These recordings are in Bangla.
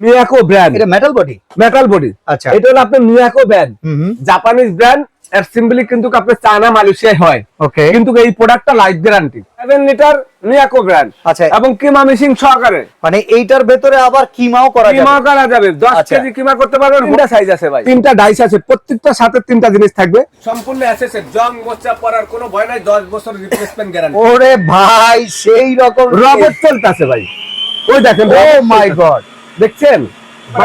মিয়াকো ব্র্যান্ড এটা মেটাল বডি মেটাল বডি আচ্ছা। এটা হলো আপনার মিয়াকো ব্র্যান্ড জাপানিজ ব্র্যান্ড এর সিম্বলি কিন্তু আপনার চায়না মালয়েশিয়ায় হয়। ওকে কিন্তু এই প্রোডাক্টটা life guarantee seven litre Miyako brand আচ্ছা। এবং কিমা মেশিন সহকারে। মানে এইটার ভেতরে আবার কিমাও করা কিমা যাবে করা যাবে। দশ আচ্ছা। কেজি কিমা করতে পারবেন। তিনটা সাইজ আছে ভাই। তিনটা ডাইস আছে। প্রত্যেকটা সাথে তিনটা জিনিস থাকবে। সম্পূর্ণ অ্যাসেসের জং মোচা পড়ার কোনো ভয় নাই। দশ বছর রিপ্লেসমেন্ট গ্যারান্টি ওরে ভাই সেই রকম রবট চলতেছে ভাই। ওই দেখেন ও মাই গড দেখছেন?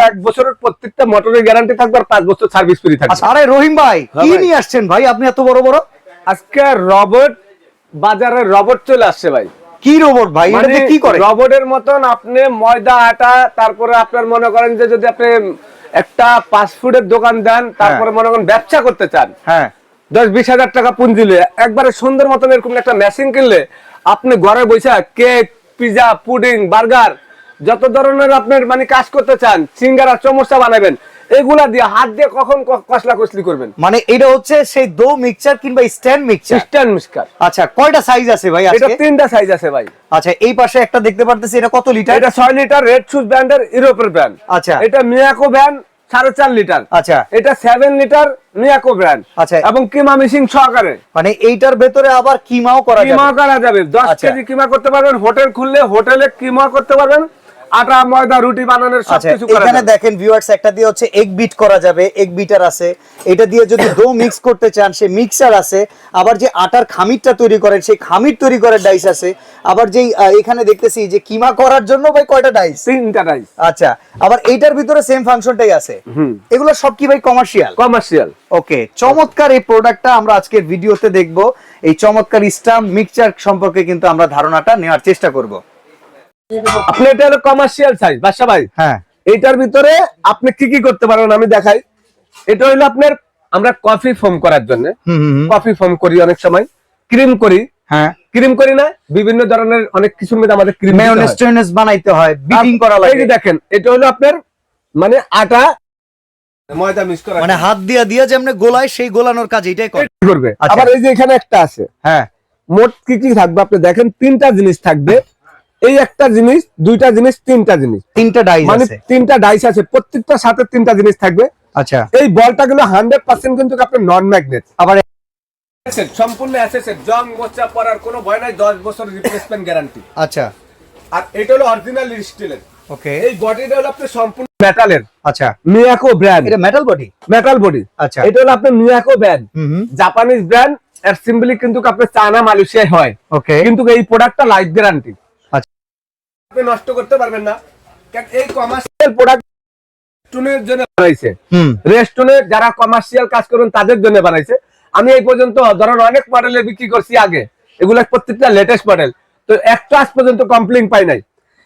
এক বছরের প্রত্যেকটা মোটরের গ্যারান্টি থাকবে আর পাঁচ বছর সার্ভিস ফ্রি থাকবে। আরে রহিম ভাই হ্যাঁ কি নিয়ে আসছেন ভাই? আপনি এত বড় বড়? আজকে রবট বাজারে রবট চলে আসছে ভাই। কি রোবট ভাই? মানে এটাতে কি করে? রবটের মতন আপনি ময়দা আটা তারপরে আপনার মনে করেন যে যদি আপনি একটা ফাস্টফুডের দোকান দেন তারপরে মনে করেন ব্যবসা করতে চান হ্যাঁ। দশ বিশ হাজার টাকা পুঁজি নিয়ে একবারে সুন্দর মতন এরকম একটা মেশিন কিনলে আপনি ঘরে বসে কেক পিজা পুডিং বার্গার যত ধরনের আপনার মানে কাজ করতে চান সিঙ্গারা চমচা বানাবেন এগুলা দিয়ে হাত দিয়ে কখন কসলা কসলি করবেন? মানে এটা হচ্ছে সেই দো মিক্সচার কিংবা স্ট্যান্ড মিক্সচার? সিস্টেম মিসকার আচ্ছা কয়টা সাইজ আছে ভাই এটা তিনটা সাইজ আছে ভাই। আচ্ছা এই পাশে একটা দেখতে পারতেছি এটা কত লিটার এটা ছয় লিটার রেড শুজ ব্র্যান্ডের ইউরোপের ব্র্যান্ড আচ্ছা। এটা মিয়াকো ব্র্যান্ড সাড়ে চার লিটার আচ্ছা। এটা সেভেন লিটার মিয়াকো ব্র্যান্ড আচ্ছা। এবং কিমা মেশিন সহকারে। মানে এইটার ভেতরে আবার কিমাও করা কিমা যাবে? করা যাবে। দশ আচ্ছা। কেজি কিমা করতে পারবেন হোটেল খুললে হোটেলে কিমা করতে পারবেন। আটা ময়দা রুটি বানানোর আচ্ছা সবকিছু করা এখানে দেখেন ভিউয়ার্স একটা দিয়ে হচ্ছে এগ বিট করা যাবে এগ বিটার আছে। এটা দিয়ে যদি ডো মিক্স করতে চান সে মিক্সার আছে আবার যে আটার খামিরটা তৈরি করেন সেই খামির তৈরি করার ডাইস আছে। আবার যেই এখানে দেখতেছি যে কিমা করার জন্য ভাই কয়টা ডাইস তিনটা রাইস আচ্ছা আবার এইটার ভিতরে সেম ফাংশনটাই আছে। এগুলো সব কি ভাই কমার্শিয়াল কমার্শিয়াল ওকে চমৎকার এই প্রোডাক্টটা আমরা আজকের ভিডিওতে দেখব। এই চমৎকার স্টাম মিক্সচার সম্পর্কে কিন্তু আমরা ধারণাটা নেওয়ার চেষ্টা করব। আপনি এটা হলো কমার্শিয়াল সাইজ বাসা ভাই। হ্যাঁ। এইটার ভিতরে আপনি কি কি করতে পারবেন আমি দেখাই। এটা হইল আপনার আমরা কফি ফোম করার জন্য। কফি ফোম করি অনেক সময়। ক্রিম করি। হ্যাঁ। ক্রিম করি না বিভিন্ন ধরনের অনেক কিছুর মধ্যে আমাদের ক্রিম মেয়োনেজ টোনেজ বানাইতে হয় বিটিং করা লাগে যে দেখেন এটা হলো আপনার মানে আটা। ময়দা মিক্স করা। মানে হাত দিয়া দিয়া যেমন গোলায় সেই গোলানোর কাজ এটাই করবে? আচ্ছা। আবার এই যে এখানে একটা আছে। হ্যাঁ। মোট কি কি থাকবে? আপনি দেখেন তিনটা জিনিস থাকবে। এই একটা জিনিস দুইটা জিনিস তিনটা জিনিস। তিনটা ডাইস মানে তিনটা ডাইস আছে প্রত্যেকটা সাথে তিনটা জিনিস থাকবে। আচ্ছা। এই বলটা গুলো হান্ড্রেড পার্সেন্ট কিন্তু আপনার নন ম্যাগনেট আবার সম্পূর্ণ অ্যাসেসের জং মোচা পড়ার কোনো ভয় নাই দশ বছর রিপ্লেসমেন্ট গ্যারান্টি আচ্ছা। আর এটা হলো অরিজিনাল স্টিলের ওকে এই বডিটা হলো আপনার সম্পূর্ণ মেটালের আচ্ছা। মিয়াকো ব্র্যান্ড এটা মেটাল বডি মেটাল বডি আচ্ছা। এটা হলো আপনার মিয়াকো ব্র্যান্ড হুম হুম। জাপানিজ ব্র্যান্ড এর সিম্বলি কিন্তু আপনার চায়না মালয়েশিয়ায় হয়। ওকে কিন্তু এই প্রোডাক্টটা লাইফ গ্যারান্টি নষ্ট করতে পারবেন না। কারণ এই কমার্শিয়াল প্রোডাক্ট টুনের জন্য বানাইছে। যারা কমার্শিয়াল কাজ করবেন তাদের জন্য বানাইছে। আমি এই পর্যন্ত ধরেন অনেক মডেলের বিক্রি করছি আগে। এগুলো প্রত্যেকটা লেটেস্ট মডেল তো একটা আজ পর্যন্ত কমপ্লেন পাই নাই।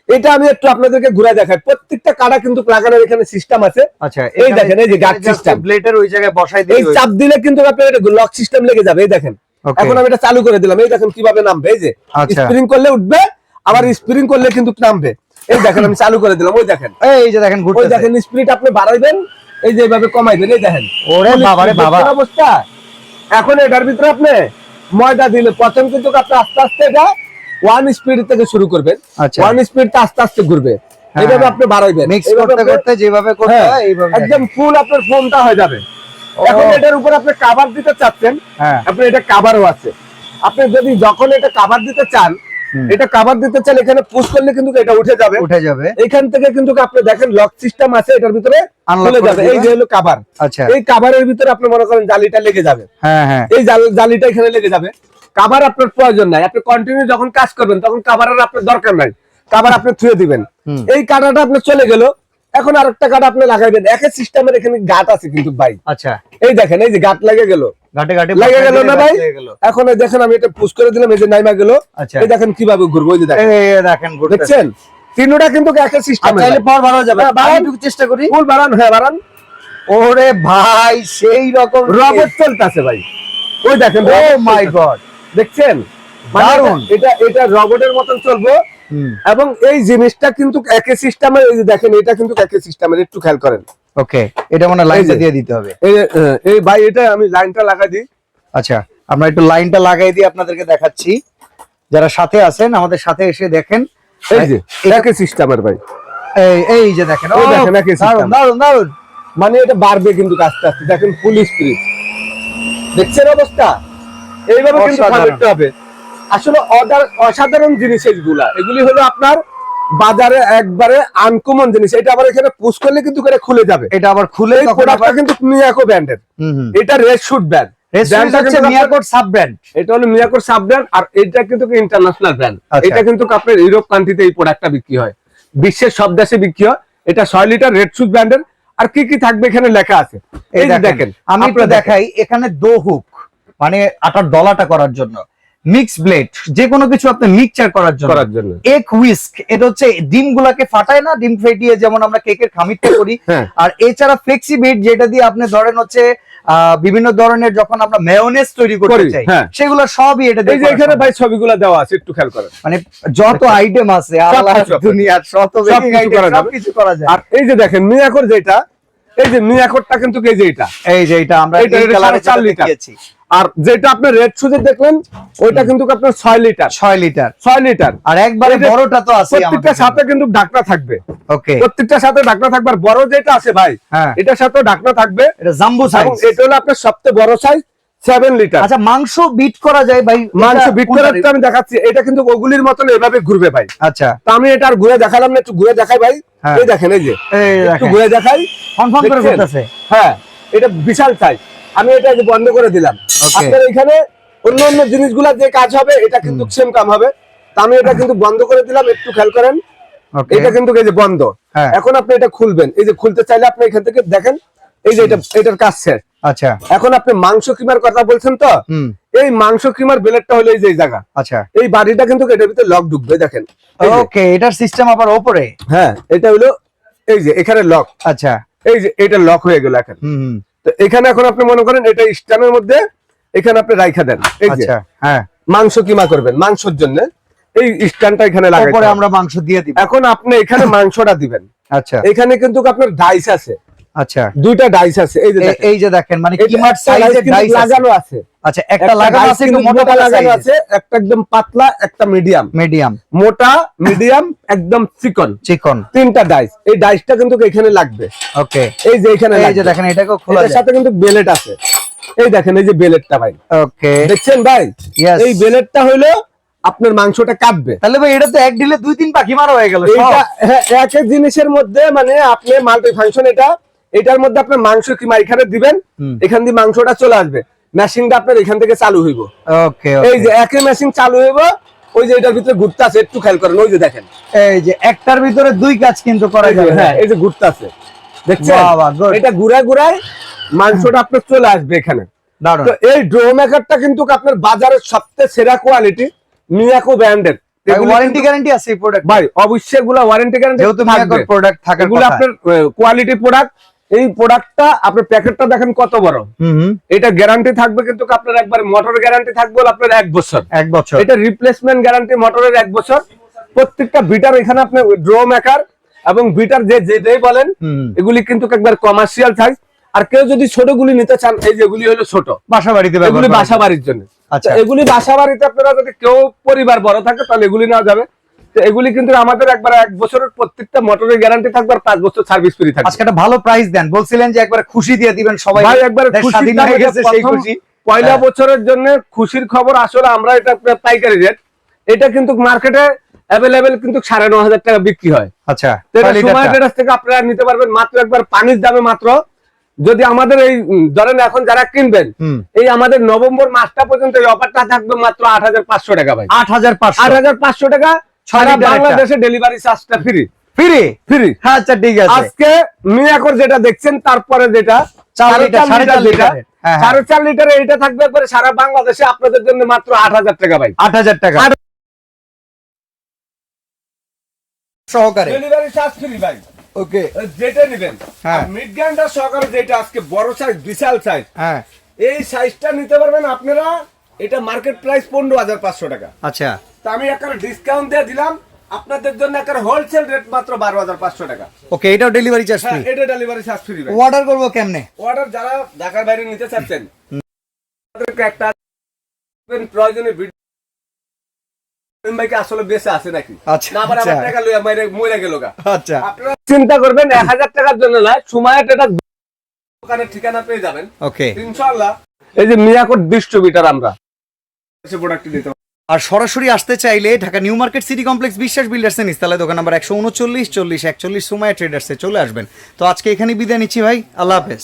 এটা আমি একটু আপনাদেরকে ঘুরে দেখাই। প্রত্যেকটা কাটা কিন্তু লাগানোর এখানে সিস্টেম আছে। আচ্ছা এই দেখেন, এই যে system। ব্লেডের ওই জায়গায় বসাই এই চাপ দিলে কিন্তু আপনার লক সিস্টেম লেগে যাবে। এই দেখেন। এখন আমি এটা চালু করে দিলাম। এই দেখেন কীভাবে নামবে। এই যে আচ্ছা। স্প্রিং করলে উঠবে আবার স্প্রিং করলে কিন্তু নামবে। এই দেখেন আমি চালু করে দিলাম ওই দেখেন। এই যে দেখেন ওই দেখেন স্পিড আপনি বাড়াইবেন এই যে এইভাবে কমাইবেন এই দেখেন। ওরে বাবা রে বাবা। অবস্থা? এখন এটার ভিতরে আপনি ময়দা দিলে প্রথম কিন্তু আপনি আস্তে আস্তে এটা ওয়ান স্পিড থেকে শুরু করবেন। আচ্ছা। ওয়ান স্পিড আস্তে আস্তে ঘুরবে। হ্যাঁ, এইভাবে। আপনি বাড়াইবেন। মিক্স করতে করতে যেভাবে করতে হ্যাঁ, এইভাবে একদম ফুল আপনার ফোমটা হয়ে যাবে। এখন এটার উপর আপনি কাভার দিতে চাচ্ছেন হ্যাঁ। আপনি এটা কাভারও আছে। আপনি যদি যখন এটা কাভার দিতে চান। এটা কাভার দিতে চান এখানে পুশ করলে কিন্তু এটা উঠে যাবে। উঠে যাবে। এখান থেকে কিন্তু আপনি দেখেন লক সিস্টেম আছে এটার ভিতরে Unlock খুলে করে যাবে। এই যে হলো কাভার আচ্ছা। এই কাভারের ভিতরে আপনি মনে করেন জালিটা লেগে যাবে। হ্যাঁ হ্যাঁ। এই জালিটা এখানে লেগে যাবে। কাভার আপনার প্রয়োজন নাই। আপনি কন্টিনিউ যখন কাজ করবেন তখন কাভারের আপনার দরকার নাই। কাভার আপনি থুয়ে দিবেন। এই কাটাটা আপনি চলে গেল। এখন আরেকটা কাটা আপনি লাগাইবেন। একই সিস্টেমের এখানে গাট আছে কিন্তু ভাই। আচ্ছা। এই দেখেন এই যে গাট লেগে গেল। ঘাটে ঘাটে লেগে গেল না ভাই? এখন দেখেন আমি এটা পুশ করে দিলাম এই যে নাইমা গেল। এই দেখেন কীভাবে ঘুরবো এই যে দেখেন। এই এই দেখেন ঘুরতেছে। দেখছেন? তিনটা কিন্তু একই সিস্টেম আর পাওয়ার বাড়ানো যাবে। বাড়ান। আমি একটু চেষ্টা করি। ফুল বাড়ান হ্যাঁ বাড়ান। ওরে ভাই সেই রকম রবট চলতেছে ভাই। ওই দেখেন ও মাই গড দেখছেন? মানে এটা এটা রবটের মতন চলবে। এবং এই জিনিসটা কিন্তু একই সিস্টেমের দেখেন এটা কিন্তু একই সিস্টেমের একটু খেয়াল করেন। ওকে এটা মনে হয় লাইনটা দিয়ে দিতে হবে। এই ভাই এটা আমি লাইনটা লাগাই দিই। আচ্ছা আমরা একটু লাইনটা লাগাই দিয়ে আপনাদেরকে দেখাচ্ছি। যারা সাথে আছেন আমাদের সাথে এসে দেখেন। এই যে একই সিস্টেমের ভাই। এই এই যে দেখেন ও, দেখেন, একই দারুণ দারুণ দারুণ মানে এটা বাড়বে কিন্তু আস্তে আস্তে। দেখেন স্পিড দেখছেন অবস্থা? এইভাবে কিন্তু অসাধারণ। হবে। আসলে অসাধারণ জিনিস এগুলি হলো আপনার বাজারে একবারে আনকমন জিনিস। এটা আবার এখানে পুশ করলে কিন্তু করে খুলে যাবে। এটা আবার খুলে প্রোডাক্টটা কিন্তু মিয়াকো ব্র্যান্ডের এটা রেড শুট ব্র্যান্ড ব্র্যান্ড এটা হলো মিয়াকোর সাব ব্র্যান্ড আর এটা কিন্তু ইন্টারন্যাশনাল ব্র্যান্ড আচ্ছা। এটা কিন্তু আপনার ইউরোপ কান্ট্রিতে এই প্রোডাক্টটা বিক্রি হয়। বিশ্বের সব দেশে বিক্রি হয়। এটা ছয় লিটার রেড শুট ব্র্যান্ডের আর কি কি থাকবে এখানে লেখা আছে? এই দেখেন আমি। দেখাই এখানে দো হুক মানে আটার দলাটা করার জন্য। মিক্স ব্লেড যে কোনো কিছু আপনি মিক্সচার করার জন্য। করার জন্য। এক হুইস্ক এটা হচ্ছে ডিমগুলাকে ফাটায় না ডিম ফেটিয়ে যেমন আমরা কেকের খামিরটা করি। হ্যাঁ। আর এছাড়া ফ্লেক্সিবিট যেটা দিয়ে আপনি ধরেন হচ্ছে বিভিন্ন ধরনের যখন আমরা মেয়োনেজ তৈরি করতে চাই হ্যাঁ। সেগুলো সবই এটা এই যে এখানে ভাই ছবিগুলো দেওয়া আছে একটু খেয়াল করেন। মানে যত আইটেম আছে আল্লাহ দুনিয়ার শত বেকিং আইটেম করা যাবে। সবকিছু করা যায়। আর এই যে দেখেন মিয়াকোর যেটা এই যে মিয়াকোরটা কিন্তু এই যে এটা। এই যে এটা আমরা এই কালারে চার লিটার। আর যেটা আপনার রেড সুজে দেখলেন ওইটা কিন্তু আপনার ছয় লিটার ছয় লিটার ছয় লিটার আর একবারে বড়টা তো আছে প্রত্যেকটার সাথে কিন্তু ঢাকনা থাকবে। ওকে। প্রত্যেকটার সাথে ঢাকনা থাকবে আর বড় যেটা আছে ভাই হ্যাঁ। এটার সাথেও ঢাকনা থাকবে। এটা জাম্বো সাইজ এটা হলো আপনার সবচেয়ে বড় সাইজ সেভেন লিটার আচ্ছা মাংস বিট করা যায় ভাই? মাংস বিট আমি দেখাচ্ছি এটা কিন্তু ওগুলির মতন এভাবে ঘুরবে ভাই। আচ্ছা। তা আমি এটা আর ঘুরে দেখালাম না একটু ঘুরে দেখাই ভাই। হ্যাঁ। এই দেখেন এই যে। একটু ঘুরে দেখাই। কনফার্ম করে হ্যাঁ এটা বিশাল সাইজ আমি এটা যে বন্ধ করে দিলাম। আপনার এখানে অন্য অন্য জিনিসগুলা যে কাজ হবে এটা কিন্তু সেম কাম হবে। তা আমি এটা কিন্তু বন্ধ করে দিলাম একটু খেয়াল করেন। এটা কিন্তু এই যে বন্ধ। হ্যাঁ। এখন আপনি এটা খুলবেন। এই যে খুলতে চাইলে আপনি এখান থেকে দেখেন এই যে এটা এটার কাজ শেষ। আচ্ছা। এখন আপনি মাংস কিমার কথা বলছেন তো? হুম। এই মাংস কিমার বেলেটটা হলো এই যে জায়গা। আচ্ছা। এই বাড়িটা কিন্তু এটার ভিতরে লক ঢুকবে দেখেন। ওকে এটার সিস্টেম আবার উপরে হ্যাঁ এটা হলো এই যে এখানে লক আচ্ছা। এই যে এটা লক হয়ে গেল এখন। তো এখানে এখন আপনি মনে করেন এটা স্ট্যান্ডের মধ্যে এখানে আপনি রাইখা দেন। এই যে আচ্ছা হ্যাঁ। মাংস কিমা করবেন? মাংসের জন্য। এই স্ট্যান্ডটা এখানে লাগাই পরে আমরা মাংস দিয়ে দিব। এখন আপনি এখানে মাংসটা দিবেন। আচ্ছা। এখানে কিন্তু আপনার ডাইস আছে। আচ্ছা। দুইটা ডাইস আছে এই যে দেখেন। এই যে দেখেন মানে কিমার সাইজের ডাইস লাগানো আছে। আচ্ছা একটা লাগানো আছে একটু মোটা মোটা লাগানো লাগানো আছে একটা একদম পাতলা একটা মিডিয়াম মিডিয়াম মোটা মিডিয়াম একদম চিকন। চিকন। তিনটা ডাইস এই ডাইসটা কিন্তু এখানে লাগবে। ওকে এই যে এখানে এই যে দেখেন খোলা এটার সাথে কিন্তু বেলেট আছে। এই দেখেন এই যে বেলেটটা ভাই। ওকে দেখছেন ভাই? এই বেলেটটা হইল আপনার মাংসটা কাটবে। তাহলে ভাই এটা তো এক ডিলে দুই তিন পাখি মারা হয়ে গেল হ্যাঁ, এক এক জিনিসের মধ্যে মানে আপনি মাল্টি ফাংশন এটা এটার মধ্যে আপনার মাংস কিমা এখানে দিবেন? এখান দিয়ে মাংসটা চলে আসবে। মেশিনটা আপনার এখান থেকে চালু হইব। ওকে এই যে একই মেশিন চালু হইব ওই যে এটার ভিতরে ঘুরতে আছে একটু খেয়াল করেন ওই যে দেখেন। এই যে একটার ভিতরে দুই কাজ কিন্তু করা যাবে। হ্যাঁ এই যে ঘুরতে আছে। দেখছেন. এটা ঘুরায় ঘুরায় মাংসটা আপনার চলে আসবে এখানে। তো এই ড্রো মেকারটা কিন্তু আপনার বাজারের সবচেয়ে সেরা কোয়ালিটি মিয়াকো ব্র্যান্ডের। ওয়ারেন্টি গ্যারান্টি আছে এই প্রোডাক্ট ভাই অবশ্যই এগুলা ওয়ারেন্টি গ্যারান্টি যেহেতু প্রোডাক্ট থাকার এগুলো আপনার কোয়ালিটি প্রোডাক্ট এই প্রোডাক্টটা আপনার প্যাকেটটা দেখেন কত বড়। এটা গ্যারান্টি থাকবে কিন্তু আপনার একবার মোটর গ্যারান্টি থাকবে আপনার এক বছর। এক বছর। এটা রিপ্লেসমেন্ট গ্যারান্টি মোটরের এক বছর। প্রত্যেকটা বিটার এখানে আপনি ড্রো মেকার এবং বিটার যে যেটাই বলেন এগুলি কিন্তু একবার কমার্শিয়াল সাইজ আর কেউ যদি ছোটগুলি নিতে চান এই যেগুলি হলো ছোট। বাসা বাড়িতে এগুলি বাসা বাড়ির জন্য। আচ্ছা। এগুলি বাসা বাড়িতে আপনারা যদি কেউ পরিবার বড় থাকে তাহলে এগুলি নেওয়া যাবে। তো এগুলি কিন্তু আমাদের একবার এক বছরের প্রত্যেকটা মোটরের গ্যারান্টি থাকবে আর পাঁচ বছর সার্ভিস ফ্রি থাকবে। আজকে একটা ভালো প্রাইস দেন। বলছিলেন যে একবার খুশি দিয়ে দিবেন সবাই। ভাই একবার স্বাধীন হয়ে গেছে সেই খুশি। পয়লা হ্যাঁ। বছরের জন্য খুশির খবর আসলে আমরা এটা পাইকারি রেট এটা কিন্তু মার্কেটে অ্যাভেলেবেল কিন্তু সাড়ে ন হাজার টাকা বিক্রি হয়। আচ্ছা থেকে আপনারা নিতে পারবেন মাত্র একবার পানির দামে মাত্র। যদি আমাদের এই ধরেন এখন যারা কিনবেন এই আমাদের নভেম্বর মাসটা পর্যন্ত এই অফারটা থাকবে মাত্র আট হাজার পাঁচশো টাকা ভাই। আট হাজার আট হাজার পাঁচশো টাকা সারা বাংলাদেশে ডেলিভারি চার্জটা ফ্রি ফ্রি ফ্রি আচ্ছা ঠিক আছে। আজকে মিয়াকর যেটা দেখছেন তারপরে যেটা সাড়ে চার লিটার। হ্যাঁ, হ্যাঁ। এটা থাকবে সারা বাংলাদেশে আপনাদের জন্য মাত্র আট হাজার টাকা ভাই। আট হাজার টাকা। সহকারে। ডেলিভারি চার্জ ফ্রি ভাই। ওকে। যেটা নেবেন। হ্যাঁ। মিড গ্যান্ডার সহকারে যেটা আজকে বড় সাইজ বিশাল সাইজ হ্যাঁ। এই সাইজটা নিতে পারবেন আপনারা এটা মার্কেট প্রাইস পনেরো হাজার পাঁচশো টাকা। আচ্ছা। তা আমি একটা ডিসকাউন্ট দিয়ে দিলাম আপনাদের জন্য একটা হোলসেল রেট মাত্র বারো হাজার পাঁচশো টাকা। ওকে এটাও ডেলিভারি চার্জ হ্যাঁ ফ্রি এটা ডেলিভারি চার্জ ফ্রি অর্ডার করব কেমনে? অর্ডার যারা ঢাকার বাইরে নিতে চাচ্ছেন একটা প্রয়োজনে আসলে বেঁচে আছে নাকি? আচ্ছা, না আবার আমার আচ্ছা। টাকা লইয়া মাইরে মরে গেল আচ্ছা। আপনারা চিন্তা করবেন এক হাজার টাকার জন্য না সময় এটা দোকানের ঠিকানা পেয়ে যাবেন। ওকে। ইনশাআল্লাহ এই যে মিয়াকোট ডিস্ট্রিবিউটার আমরা। আর সরাসরি আসতে চাইলে Dhaka new market city complex Biswas বিল্ডার্সের নিস্তালায়, দোকান নাম্বার একশো উনচল্লিশ, চল্লিশ, একচল্লিশ, সময় ট্রেডার্সে চলে আসবেন। তো আজকে এখানে বিদায় নিচ্ছি ভাই, আল্লাহ হাফেজ।